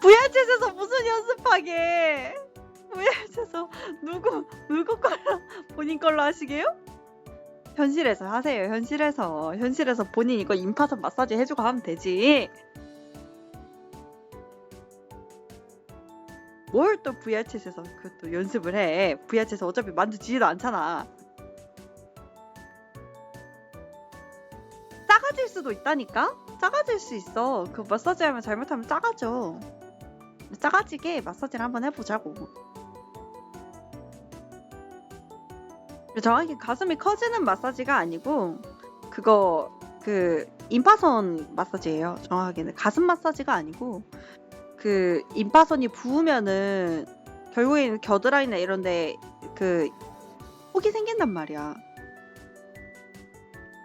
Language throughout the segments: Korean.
VR챗에서 무슨 연습하게? VR챗에서 누구 누구 걸로 본인 걸로 하시게요? 현실에서 하세요. 현실에서 현실에서 본인 이거 임파선 마사지 해주고 하면 되지. 뭘 또 VR챗에서 그또 연습을 해? VR챗에서 어차피 만져지지도 않잖아. 작아질 수도 있다니까? 작아질 수 있어. 그 마사지 하면 잘못하면 작아져. 작아지게 마사지를 한번 해보자고. 정확히 가슴이 커지는 마사지가 아니고 그거 그 임파선 마사지예요. 정확하게는 가슴 마사지가 아니고 그 임파선이 부으면은 결국에는 겨드랑이나 이런데 그 혹이 생긴단 말이야.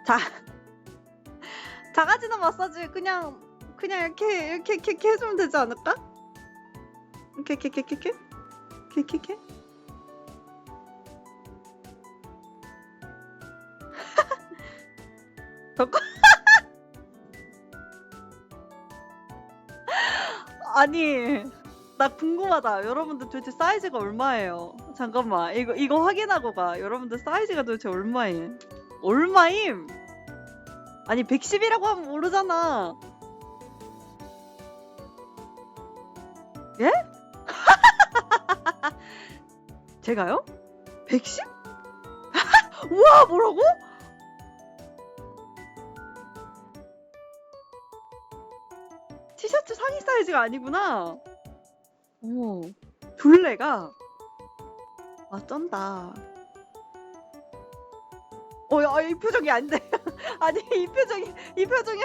자 작아지는 마사지 그냥 그냥 이렇게 이렇게 이렇게, 이렇게 해주면 되지 않을까? 이렇게 이렇게 이렇게 이렇게? 이렇게 이렇게 덕후 아니 나 궁금하다. 여러분들 도대체 사이즈가 얼마예요? 잠깐만. 이거 이거 확인하고 가. 여러분들 사이즈가 도대체 얼마임 얼마임 아니 110이라고 하면 모르잖아 예? 제가요? 110? 우와 뭐라고? 티셔츠 상의 사이즈가 아니구나. 오, 둘레가 아 쩐다. 어, 야, 이 표정이 안 돼. 아니 이 표정이 이 표정이